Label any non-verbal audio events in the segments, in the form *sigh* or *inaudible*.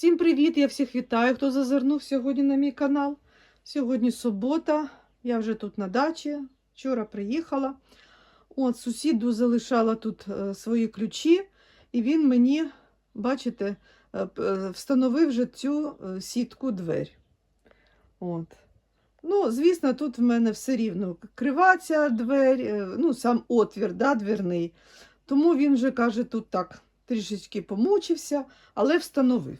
Всім привіт! Я всіх вітаю, хто зазирнув сьогодні на мій канал. Сьогодні субота, я вже тут на дачі. Вчора приїхала. От, сусіду залишала тут е, свої ключі, і він мені, бачите, е, е, встановив вже цю сітку двері. От. Ну, звісно, тут в мене все рівно крива ця двері, ну, сам отвір, да, двірний. Тому він вже каже, тут так трішечки помучився, але встановив.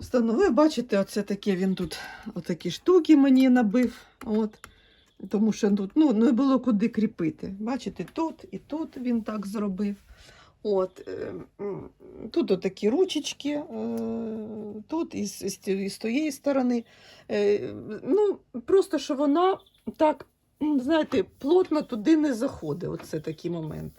Встановив, бачите, оце таке він тут отакі штуки мені набив. От. Тому що тут ну, не було куди кріпити. Бачите, тут і тут він так зробив. От, е, тут отакі ручечки, е, тут і з, і з тієї сторони. Е, ну, просто що вона так, знаєте, плотно туди не заходить. Оце такий момент.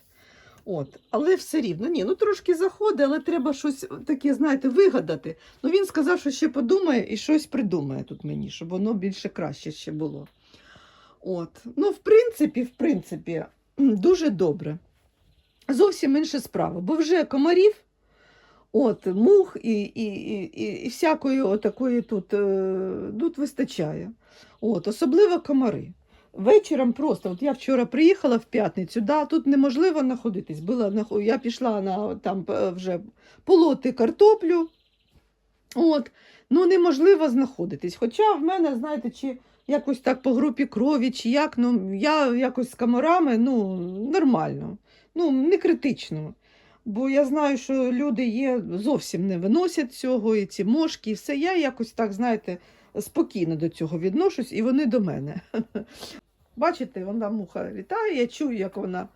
От. Але все рівно, ні, ну трошки заходить, але треба щось таке, знаєте, вигадати. Ну він сказав, що ще подумає і щось придумає тут мені, щоб воно більше краще ще було. От. Ну, в принципі, в принципі, дуже добре. Зовсім інша справа, бо вже комарів, от, мух і, і, і, і, всякої отакої тут, е, тут вистачає. От, особливо комари. Вечором просто, от я вчора приїхала в п'ятницю, да, тут неможливо знаходитись. Була, я пішла на там е, вже полоти картоплю. От, ну неможливо знаходитись. Хоча в мене, знаєте, чи якось так по групі крові, чи як, ну я якось з комарами ну, нормально, ну, не критично. Бо я знаю, що люди є, зовсім не виносять цього, і ці мошки, і все. Я якось так, знаєте, спокійно до цього відношусь, і вони до мене. *laughs* Бачите, вона муха літає, я чую, як вона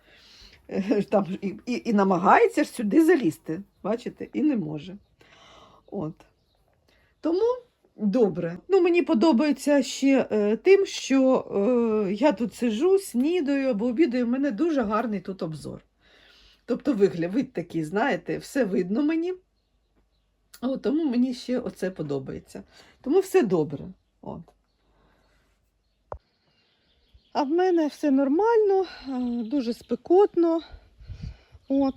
е, там і, і, і намагається ж сюди залізти. Бачите, і не може. От. Тому добре. Ну, мені подобається ще е, тим, що е, я тут сижу, снідаю або обідаю, у мене дуже гарний тут обзор. Тобто вигляд, вид такий, знаєте, все видно мені. От, тому мені ще оце подобається. Тому все добре. От. А в мене все нормально, е, дуже спекотно. От.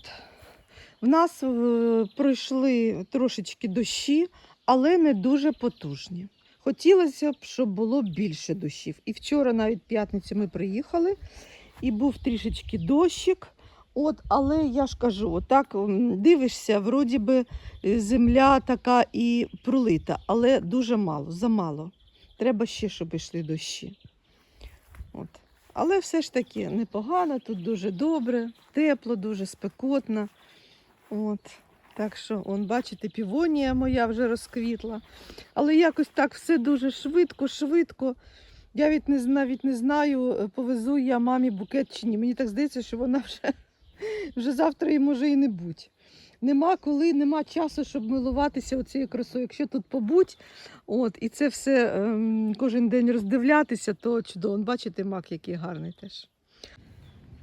В нас е, пройшли трошечки дощі, але не дуже потужні. Хотілося б, щоб було більше дощів. І вчора, навіть п'ятницю, ми приїхали, і був трішечки дощик. От, але я ж кажу, отак дивишся, вроді би е, земля така і пролита, але дуже мало, замало. Треба ще, щоб йшли дощі. От. Але все ж таки непогано, тут дуже добре, тепло, дуже спекотно. От. Так що, он, бачите, півонія моя вже розквітла. Але якось так все дуже швидко, швидко. Я від не, навіть не знаю, повезу я мамі букет чи ні. Мені так здається, що вона вже, вже завтра і може і не будь. Нема коли, нема часу, щоб милуватися оцією красою. Якщо тут побудь, от, і це все ем, кожен день роздивлятися, то чудово. Бачите, мак який гарний теж.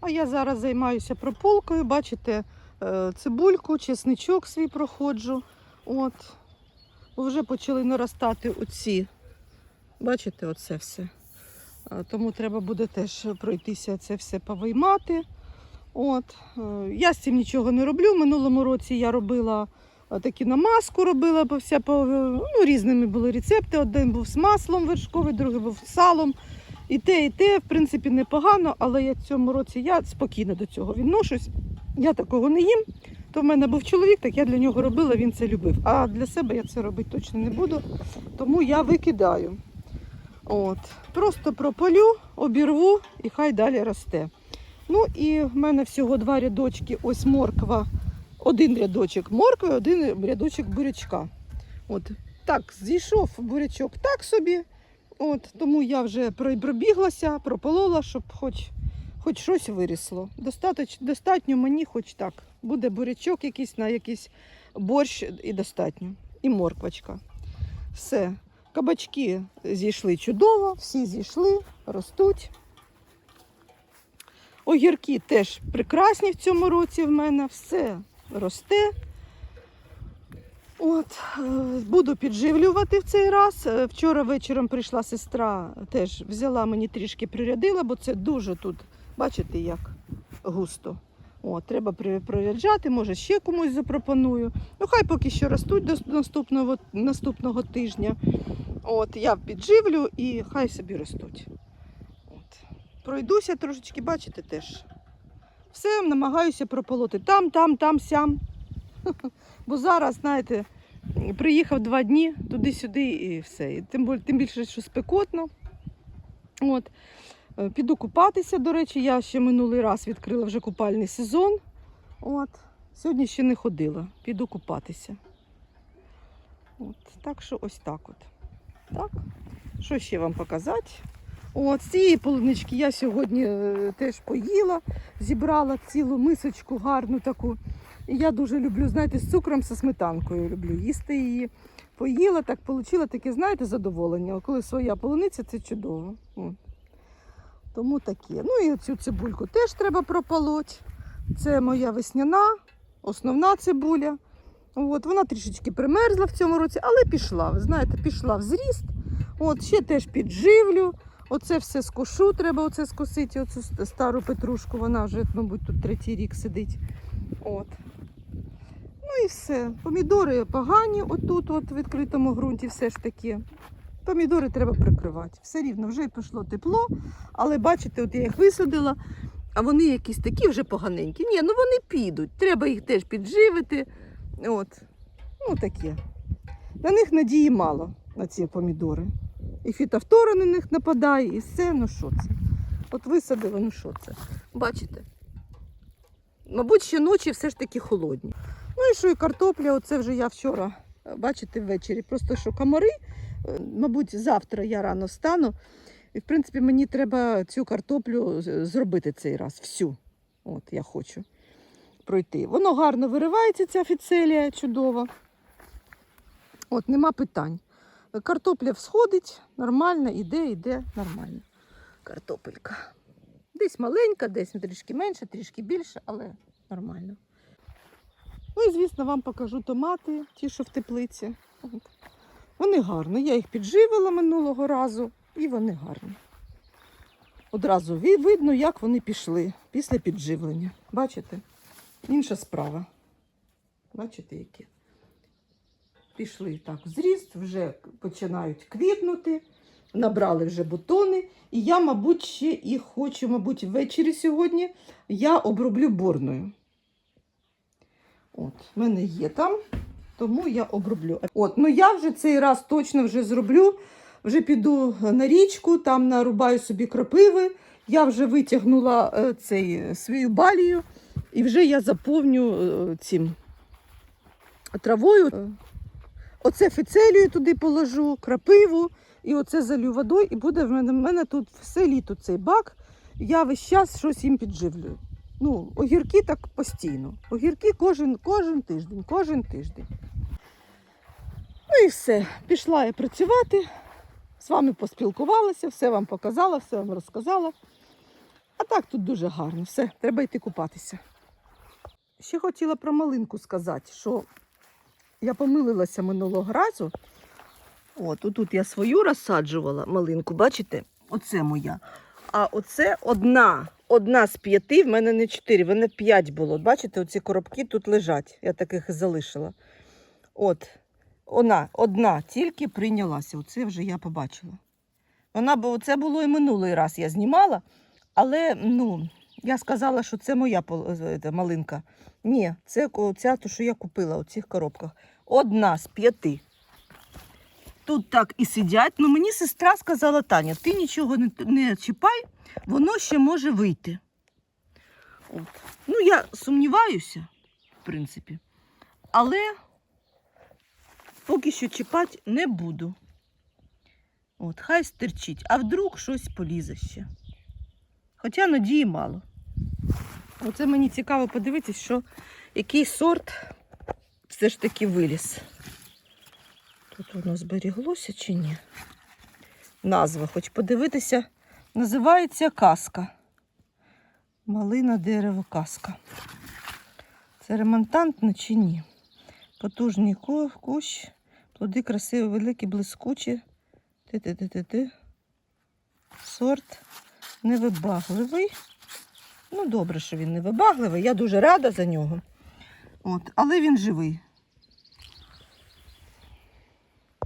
А я зараз займаюся прополкою, бачите, е, цибульку, чесничок свій проходжу. От. Вже почали наростати оці. Бачите, оце все. Е, Тому треба буде теж пройтися це все повиймати. От. е, Я з цим нічого не роблю. Минулому році я робила е, такі намазку, робила по вся, по, ну, різними були рецепти. Один був з маслом вершковий, другий був з салом. І те, і те, в принципі, непогано, але я в цьому році я спокійно до цього відношусь. Я такого не їм. То в мене був чоловік, так я для нього робила, він це любив. А для себе я це робити точно не буду, тому я викидаю. От. Просто прополю, обірву і хай далі росте. Ну і в мене всього два рядочки, ось морква, один рядочок моркви, один рядочок бурячка. От так, зійшов бурячок так собі. От, тому я вже про- пробіглася, прополола, щоб хоч, хоч щось вирісло. Достатньо, достатньо мені хоч так. Буде бурячок якийсь на якийсь борщ і достатньо. І морквочка. Все. Кабачки зійшли чудово, всі зійшли, ростуть. Огірки теж прекрасні в цьому році в мене, все росте. От, е, буду підживлювати в цей раз. Е, Вчора вечором прийшла сестра, теж взяла мені трішки прирядила, бо це дуже тут, бачите, як густо. О, треба приряджати, може ще комусь запропоную. Ну, хай поки що ростуть до наступного, наступного тижня. От, я підживлю і хай собі ростуть. Пройдуся трошечки, бачите теж. Все намагаюся прополоти там, там, там, сям. *laughs* Бо зараз, знаєте, приїхав два дні туди-сюди і все. І тим більше, що спекотно. От. Е, Піду купатися, до речі, я ще минулий раз відкрила вже купальний сезон. От. Сьогодні ще не ходила, піду купатися. От. Так що ось так от. Так. Що ще вам показати? От, цієї полунички я сьогодні е, теж поїла, зібрала цілу мисочку гарну таку. І я дуже люблю, знаєте, з цукром, зі сметанкою люблю їсти її. Поїла, так отримала таке, знаєте, задоволення. Коли своя полуниця, це чудово. Тому таке. Ну і цю цибульку теж треба прополоть. Це моя весняна, основна цибуля. От, вона трішечки примерзла в цьому році, але пішла. Ви знаєте, пішла в зріст. От, ще теж підживлю. Оце все скошу, треба оце скосити, оцю стару петрушку. Вона вже, мабуть, тут третій рік сидить. От. Ну і все. Помідори погані отут, от в відкритому ґрунті, все ж таки. Помідори треба прикривати. Все рівно, вже пішло тепло, але бачите, от я їх висадила, а вони якісь такі вже поганенькі. Ні, ну вони підуть. Треба їх теж підживити. От. Ну таке. На них надії мало, на ці помідори. І фітофтора на них нападає, і все, ну що це? От висадили, ну що це? Бачите? Мабуть, ще ночі все ж таки холодні. Ну і що і картопля, оце вже я вчора, е, бачите, ввечері. Просто що комари, е, мабуть, завтра я рано встану. І, в принципі, мені треба цю картоплю зробити цей раз. Всю. От я хочу пройти. Воно гарно виривається, ця фіцелія чудова. От, нема питань. Картопля всходить, нормально, іде, іде, нормально. Картопелька. Десь маленька, десь трішки менше, трішки більше, але нормально. Ну і, звісно, вам покажу томати, ті, що в теплиці. Вони гарні. Я їх підживила минулого разу, і вони гарні. Одразу видно, як вони пішли після підживлення. Бачите? Інша справа. Бачите, які? Пішли так зріст, вже починають квітнути, набрали вже бутони. І я, мабуть, ще і хочу, мабуть, ввечері сьогодні я оброблю борною. От, в мене є там, тому я оброблю. От, ну я вже цей раз точно вже зроблю. Вже піду на річку, там нарубаю собі кропиви. Я вже витягнула е, цей, е, свою балію, і вже я заповню е, цим травою. Оце фіцелію туди положу, крапиву, і оце залю водою, і буде в мене, в мене тут все літо цей бак. Я весь час щось їм підживлюю. Ну, огірки так постійно. Огірки кожен, кожен тиждень, кожен тиждень. Ну і все. Пішла я працювати. З вами поспілкувалася, все вам показала, все вам розказала. А так тут дуже гарно. Все, треба йти купатися. Ще хотіла про малинку сказати, що я помилилася минулого разу. От, тут я свою розсаджувала малинку, бачите? Оце моя. А оце одна. Одна з п'яти, в мене не чотири, в мене п'ять було. Бачите, оці коробки тут лежать. Я таких залишила. От, вона одна тільки прийнялася. Оце вже я побачила. Вона, бо це було і минулий раз я знімала, але ну, я сказала, що це моя е, малинка. Ні, це ця, що я купила у цих коробках. Одна з п'яти. Тут так і сидять. Ну, мені сестра сказала, Таня, ти нічого не, не чіпай, воно ще може вийти. От. Ну, я сумніваюся, в принципі. Але поки що чіпати не буду. От, хай стерчить, а вдруг щось полізе ще. Хоча надії мало. Оце мені цікаво подивитись, що який сорт все ж таки виліз. Тут воно зберіглося чи ні? Назва, хоч подивитися, називається казка. Малина дерево казка. Це ремонтантно чи ні? Потужний ку- кущ, плоди красиві, великі, блискучі. Ти-ти-ти-ти-ти. Сорт невибагливий. Ну, добре, що він не вибагливий. Я дуже рада за нього. От, але він живий.